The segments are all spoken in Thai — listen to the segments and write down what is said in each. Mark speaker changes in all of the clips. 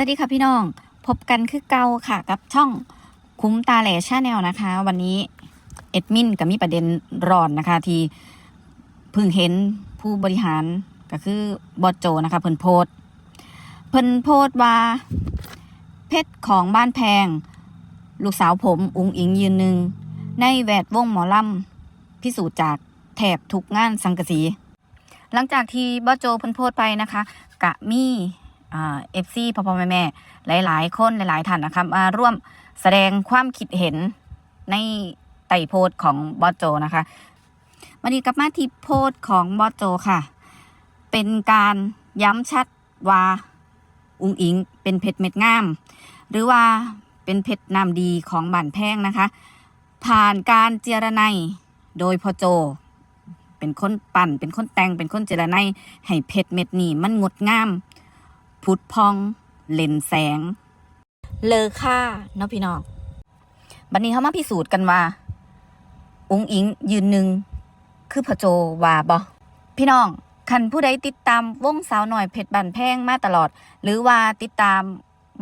Speaker 1: สวัสดีค่ะพี่น้อง พบกันคือเก่าค่ะ กับช่องคุ้มตาแหล่ชาแนลนะคะ วันนี้เอ็ดมินก็มีประเด็นร้อนนะคะ ที่เพิ่งเห็นผู้บริหารก็คือบอโจนะคะเพิ่นโพสเพิ่นโพสว่า เพชรของบ้านแพง ลูกสาวผมอุงอิงยืนหนึ่ง ในแวดวงหมอลำพิสูจน์จากแถบทุกงานสังกสี หลังจากที่บอโจเพิ่นโพสไปนะคะ กะมี่ เอฟซีพ่อพ่อแม่แม่หลาย ๆ คนหลาย ๆ ท่านนะคะมาร่วมแสดงความคิดเห็นในไต่โพสของบอสโจนะคะมาดีกลับมาที่โพสของบอสโจค่ะ เป็นการย้ำชัดว่าอุงอิงเป็นเพชรเม็ดงาม หรือว่าเป็นเพชรนามดีของบ้านแพงนะคะ ผ่านการเจรไนโดยพ่อโจ เป็นคนปั่น เป็นคนแต่งเป็นคนเจรไนให้เพชรเม็ดนี้มันงดงาม พุดพอง เลนแสง เลอค่าเนาะพี่น้องบัดนี้เขามาพิสูจน์กันว่า อุ้งอิงยืนหนึ่งคือพ่อโจวาบ่พี่น้องคันผู้ใดติดตามวงสาวหน่อยเพชรบันแพงมาตลอด หรือว่าติดตาม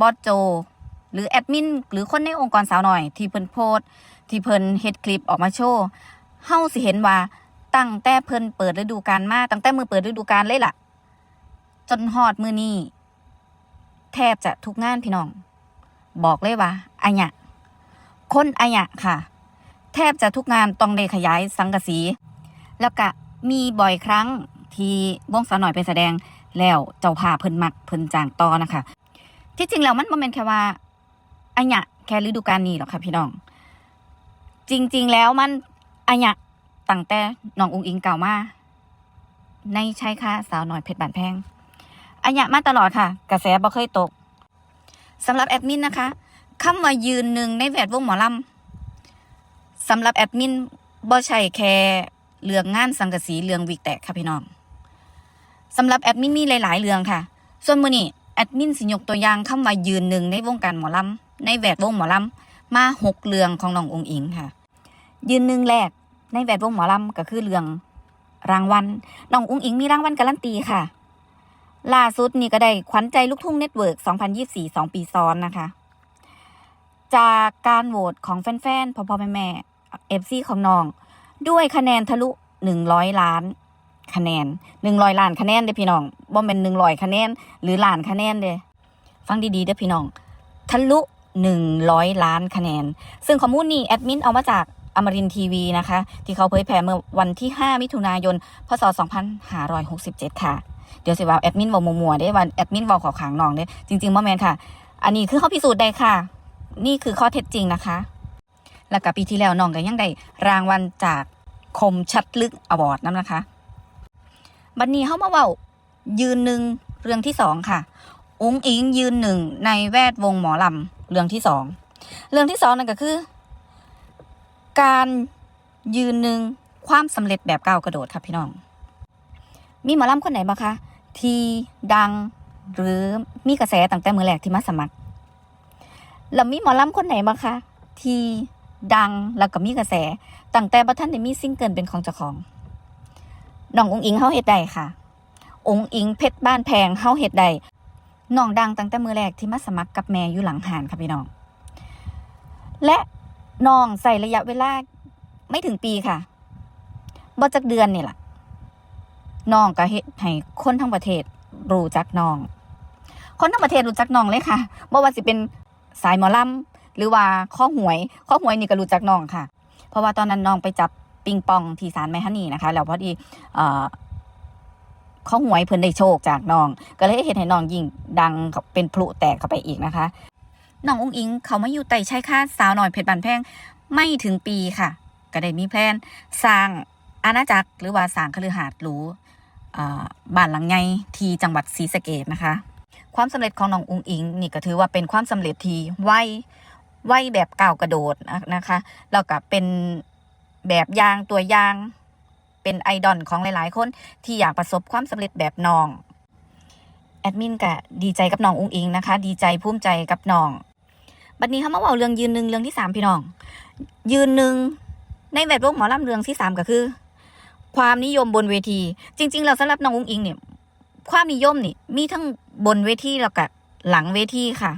Speaker 1: บอสโจ หรือแอดมินหรือคนในองค์กรสาวหน่อย ที่เพิ่นโพสที่เพิ่นเฮ็ดคลิปออกมาโชว์เฮาสิเห็นว่าตั้งแต่เพิ่นเปิดฤดูกาลมาตั้งแต่มือเปิดฤดูกาลเลยล่ะ จนฮอดมือนี้ แทบจะทุกงานพี่น้อง บอกเลยว่าอัญะคนอัญะค่ะ แทบจะทุกงานต้องได้ขยายสังกะสี แล้วก็มีบ่อยครั้งที่วงสาวหน่อยไปแสดงแล้วเจ้าภาเพิ่นมักเพิ่นจางต่อนะคะ ที่จริงแล้วมันบ่แม่นแค่ว่าอัญะแค่ฤดูกาลนี้หรอกค่ะพี่น้อง จริง ๆ แล้วมันอัญะตั้งแต่น้องอุงอิงเก่ามาในใชายค่ะสาวหน่อยเพชรบานแพง อันยะมาตลอดค่ะ กระแสบ่เคยตกสำหรับแอดมินนะคะคำว่ายืนหนึ่งในแวดวงหมอลำสำหรับแอดมินบ่ใช่แค่เรื่องงานสังกะสีเรื่องวิกแตกค่ะพี่น้องสำหรับแอดมินมีหลาย ๆ เรื่องค่ะ ส่วนมือนี้แอดมินสิยกตัวอย่างคำว่ายืนหนึ่งในวงการหมอลำในแวดวงหมอลำมาหกเรื่องของน้ององค์อิงค่ะ ยืนหนึ่งแรกในแวดวงหมอลำก็คือเรื่องรางวัลน้องอุ้งอิงมีรางวัลการันตีค่ะ ล่าสุดนี่ก็ได้ขวัญใจลูกทุ่งเน็ตเวิร์ก2024 2 ปีซ้อนนะคะ จากการโหวตของแฟนๆพ่อพ่อแม่แม่เอฟซีของน้อง ด้วยคะแนนทะลุ 100 ล้าน คะแนน 100 ล้านคะแนนเด้พี่น้องบ่เป็น100 คะแนน หรือล้านคะแนนเด้ฟังดีๆเด้อพี่น้อง ทะลุ 100 ล้านคะแนน ซึ่งข้อมูลนี้แอดมินเอามาจากอมรินทีวีนะคะ ที่เขาเผยแพร่เมื่อวันที่ 5 มิถุนายน พศ 2567 ค่ะ เดี๋ยวสิว่าแอดมินเวามัวๆได้วันแอดมินเวาเขอขางน้องเด้จริงๆบ่แมนค่ะ อันนี้คือเขาพิสูจน์ได้ค่ะ นี่คือข้อเท็จจริงนะคะ แล้วก็ปีที่แล้วน้องก็ยังได้รางวัลจากคมชัดลึกอวอร์ดนั่นนะคะบันนี้เขามาเว้ายืนหนึ่งเรื่องที่สองค่ะอุ้งอิงยืนหนึ่งในแวดวงหมอลำเรื่องที่สองเรื่องที่สองนั่นก็คือ การยืนหนึ่งความสำเร็จแบบก้าวกระโดดค่ะพี่น้อง มีหมอลำคนไหนบ้างคะ ที่ดังหรือมีกระแสตั้งแต่มือแรกที่มาสมัคร แล้วมีหมอลำคนไหนบ้างคะ ที่ดังแล้วก็มีกระแสตั้งแต่บัท่านได้มีซิงเกิลเป็นของเจ้าของน้ององอิงเฮาเฮ็ดได้ค่ะ องอิงเพชรบ้านแพงเฮาเฮ็ดได้น้องดังตั้งแต่มือแรกที่มาสมัครกับแม่อยู่หลังหานค่ะพี่น้อง และน้องใส่ระยะเวลาไม่ถึงปีค่ะบ่จักเดือนนี่แหละ น้องก็เฮ็ดให้คนทั้งประเทศรู้จักน้อง คนทั้งประเทศรู้จักน้องเลยค่ะบ่ว่าสิเป็นสายหมอลำหรือว่าข้อหวย ข้อหวยนี่ก็รู้จักน้องค่ะ เพราะว่าตอนนั้นน้องไปจับปิงปองที่ศาลแม่ฮันนี่นะคะ แล้วพอดีเข้อหวยเพิ่นได้โชคจากน้อง ก็เลยเห็นให้น้องยิ่งดังเป็นพลุแตกเข้าไปอีกนะคะน้องอุ้งอิงเขามาอยู่ไต่ชายคาสาวหน่อยเพชรบันแพงไม่ถึงปีค่ะ ก็ได้มีแพลนสร้างอาณาจักรหรือว่าสร้างคฤหาสน์หรู บ้านหลังใหญ่ที่จังหวัดศรีสะเกดนะคะ ความสำเร็จของน้องอุ้งอิงนี่ก็ถือว่าเป็นความสำเร็จที่ไวไวแบบก้าวกระโดดนะคะแล้วก็เป็นแบบยางตัวยางเป็นไอดอลของหลาย ๆ คนที่อยากประสบความสำเร็จแบบน้องแอดมินก็ดีใจกับน้องอุ้งอิงนะคะ ดีใจภูมิใจกับน้องบัดนี้เขามาเว่าเรื่องยืนหนึ่งเรื่องที่สามพี่น้อง ยืนหนึ่งในแวดวงหมอลำเรื่องที่สามก็คือ ความนิยมบนเวที จริงๆแล้วสำหรับน้องอุ้งอิงเนี่ยความนิยมนี่มีทั้งบนเวทีแล้วก็หลังเวทีค่ะ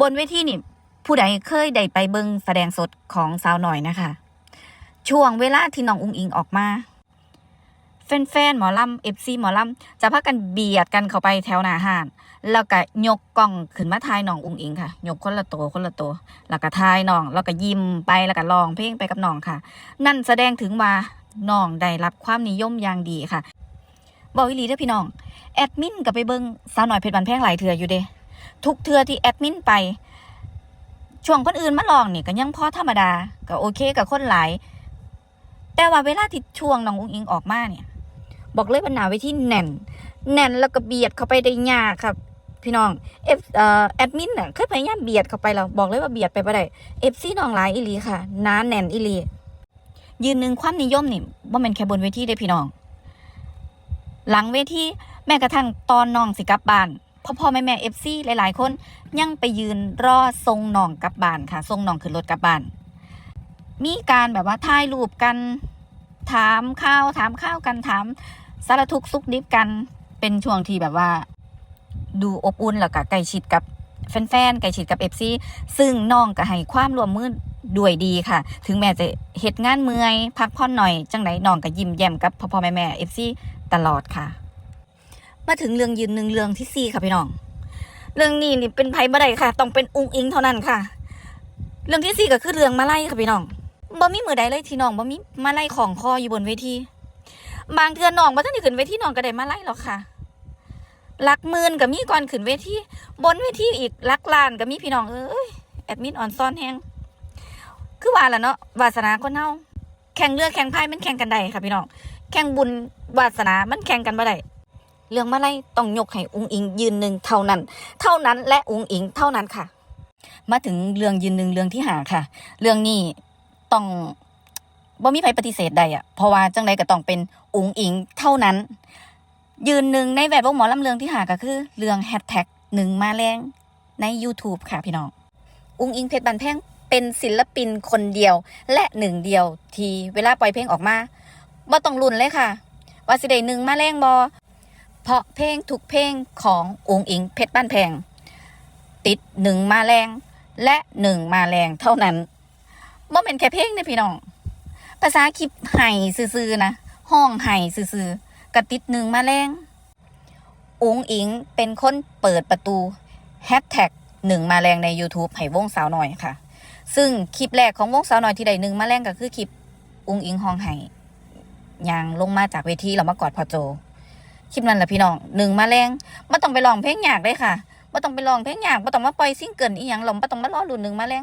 Speaker 1: บนเวทีนี่ผู้ใดเคยได้ไปเบิงแสดงสดของสาวหน่อยนะคะ ช่วงเวลาที่น้องอุ้งอิงออกมา แฟนๆหมอลำเอฟซีหมอลำจะพากันเบียดกันเข้าไปแถวหน้าห้าน แล้วก็ยกกล้องขึ้นมาทายน้องอุ้งอิงค่ะยกคนละตัวคนละตัวแล้วก็ทายน้องแล้วก็ยิ้มไปแล้วก็ร้องเพลงไปกับน้องค่ะ นั่นแสดงถึงว่า น้องได้รับความนิยมอย่างดีค่ะบอกอีหลีเด้อพี่น้อง แอดมินก็ไปเบิงสาวหน่อยเพชรบันแพงหลายเถื่ออยู่เด้ทุกเถื่อที่แอดมินไป ช่วงคนอื่นมาลองนี่ยก็ยังพอธรรมดา ก็โอเคกับคนหลาย แต่ว่าเวลาที่ช่วงน้องอุ้งอิงออกมาเนี่ย บอกเลยว่าหาเวทีแน่น แน่นแล้วก็เบียดเข้าไปได้ยากครับ พี่น้องเอฟเอ่อแอดมินน่ะเคยพยายามเบียดเข้าไปแล้วบอกเลยว่าเบียดไปบ่ได้เอฟซีน้องหลายอีลีค่ะหนาแน่นอีลี ยืนหนึ่งความนิยมนี่ว่าเป็นแค่บนเวทีเด้พี่น้อง หลังเวทีแม้กระทั่งตอนน้องสิกลับบ้านพ่อพ่อแม่แม่เอฟซีหลาย ๆ คนยังไปยืนรอทรงน้องกลับบ้านค่ะทรงน้องขึ้นรถกลับบ้าน มีการแบบว่าถ่ายรูปกันถามข้าวถามข้าวกันถามสารทุกข์สุขดิบกันเป็นช่วงที่แบบว่า ดูอบอุ่นแล้วก็ใกล้ชิดกับแฟนๆใกล้ชิดกับเอฟซีซึ่งน้องก็ให้ความร่วมมือ ด้วยดีค่ะ ถึงแม้จะเหตุงานเมื่อยพักผ่อนหน่อย จังไหนน้องก็ยิ้มแย้มกับพ่อพ่อแม่แม่เอฟซีตลอดค่ะ มาถึงเรื่องยืนหนึ่งเรื่องที่สี่ค่ะพี่น้อง เรื่องนี้นี่เป็นไพ่บ่ได้ค่ะ ต้องเป็นอุงอิงเท่านั้นค่ะ เรื่องที่สี่ก็คือเรื่องมาไล่ค่ะพี่น้องบ่มีมือใดเลยที่น้องบ่มีมาไล่ของคออยู่บนเวทีบางเทือน้องบ่ทันได้ขึ้นเวทีน้องก็ได้มาไล่หรอกค่ะหลักหมื่นก็มีก่อนขึ้นเวทีบนเวทีอีกหลักล้านก็มีพี่น้องเอ้ยแอดมินออนซ่อนแฮง คือว่าล่ะเนาะวาสนาคนเฮาแข่งเรือแข่งพายมันแข่งกันได้ค่ะพี่น้องแข่งบุญวาสนามันแข่งกันบ่ได้เรื่องมาไล่ต้องยกให้อุงอิงยืนหนึ่งเท่านั้น เท่านั้นและอุงอิงเท่านั้นค่ะ มาถึงเรื่องยืนหนึ่งเรื่องที่หาค่ะ เรื่องนี้ต้องบ่มีใครปฏิเสธใดอะเพราะว่าจังใดก็ต้องเป็นอุงอิงเท่านั้น ยืนหนึ่งในแวดวงหมอลำเรื่องที่หาก็คือ เรื่องแฮชแท็กหนึ่งมาแรงใน YouTube ค่ะพี่น้องอุงอิงเพชรบันแพง เป็นศิลปินคนเดียวและหนึ่งเดียวทีเวลาปล่อยเพลงออกมาบ่ต้องลุ้นเลยค่ะ ว่าสิได้หนึ่งมาแรงบอเพราะเพลงทุกเพลงขององค์อิงเพชรบ้านแพง ติดหนึ่งมาแรง และหนึ่งมาแรงเท่านั้นบ่เป็นแค่เพลงนะพี่น้อง ภาษาคลิปไห้ซื่อๆนะห้องไห้ซื่อๆกระติดหนึ่งมาแรงองค์อิงเป็นคนเปิดประตูแฮชแท็กหนึ่งมาแรงใน YouTube ให้วงสาวหน่อยค่ะ ซึ่งคลิปแรกของวงสาวน่อยที่ได้หนึ่งมาแรงก็คือคลิปองอิงห้องไห้ยางลงมาจากเวทีแล้วมากอดพอโจ คลิปนั้นแหละพี่น้องหนึ่งมาแรงไม่ต้องไปลองเพลงยากเลยค่ะไม่ต้องไปลองเพลงยากไม่ต้องมาปล่อยซิงเกิลอีหยังหรอกไม่ต้องมารอรุ่นหนึ่งมาแรง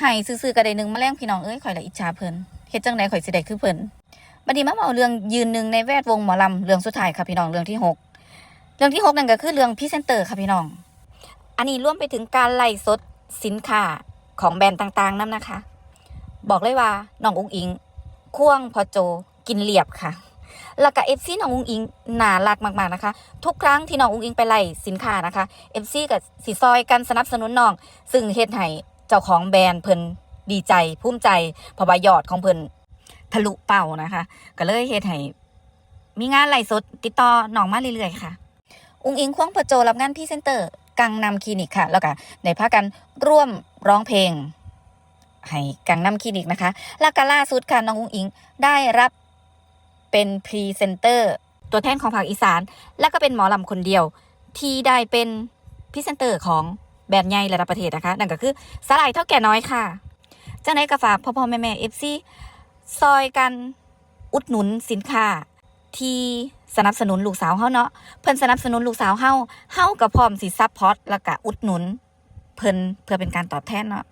Speaker 1: ให้ซื่อๆกระไดหนึ่งมาแรงพี่น้องเอ้ยข่อยละอิจฉาเพิ่นเฮ็ดจังไดข่อยสิได้คือเพิ่นบัดนี้มาเอาเรื่องยืนหนึ่งในแวดวงหมอลำเรื่องสุดท้ายค่ะพี่น้องเรื่องที่หกเรื่องที่หกนั่นก็คือเรื่องพรีเซนเตอร์ค่ะพี่น้อง อันนี้รวมไปถึงการไล่สดสินค้า ของแบรนด์ต่างๆนั่นนะคะ บอกเลยว่าน้องอุ้งอิงควงพอโจกินเรียบค่ะแล้วก็เอฟซีน้องอุ้งอิงน่ารักมากๆนะคะ ทุกครั้งที่น้องอุ้งอิงไปไล่สินค้านะคะเอฟซีกับสีซอยกันสนับสนุนน้อง ซึ่งเฮ็ดให้เจ้าของแบรนด์เพิ่นดีใจภูมิใจเพราะว่ายอดของเพิ่นทะลุเป้านะคะ ก็เลยเฮ็ดให้มีงานไล่สดติดต่อน้องมาเรื่อยๆค่ะ อุ้งอิงควงพระโจรับงานพรีเซนเตอร์กังนำคลินิกค่ะ แล้วก็ในภาคกันร่วม ร้องเพลงให้กังนำคลินิกนะคะ แล้วก็ล่าสุดค่ะน้องอุ้งอิงได้รับเป็นพรีเซนเตอร์ตัวแทนของภาคอีสาน และก็เป็นหมอลำคนเดียว ที่ได้เป็นพรีเซนเตอร์ของแบรนด์ใหญ่ระดับประเทศนะคะ นั่นก็คือสลายเท่าแก่น้อยค่ะจังไดก็ฝากพ่อพ่อแม่แม่เอฟซีซอยกันอุดหนุนสินค้าที่สนับสนุนลูกสาวเฮาเนาะเพิ่นสนับสนุนลูกสาวเฮาเฮาก็พร้อมสิซัพพอร์ตแล้วก็อุดหนุน เพิ่นเพื่อเป็นการตอบแทนเนาะ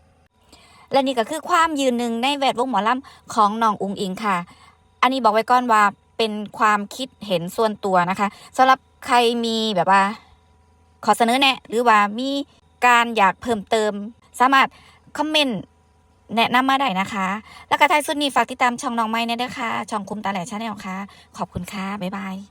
Speaker 1: และนี่ก็คือความยืนหนึ่งในแวดวงหมอลำของน้องอุงอิงค่ะ อันนี้บอกไว้ก่อนว่าเป็นความคิดเห็นส่วนตัวนะคะสำหรับใครมีแบบว่า ขอเสนอแนะหรือว่ามีการอยากเพิ่มเติม สามารถคอมเมนต์แนะนำมาได้นะคะ แล้วก็ท้ายสุดนี้ฝากติดตามช่องน้องไม้เนี่ยด้วยค่ะ ช่องคุมตาแหล่ชาแนลค่ะ ขอบคุณค่ะ บ๊ายบาย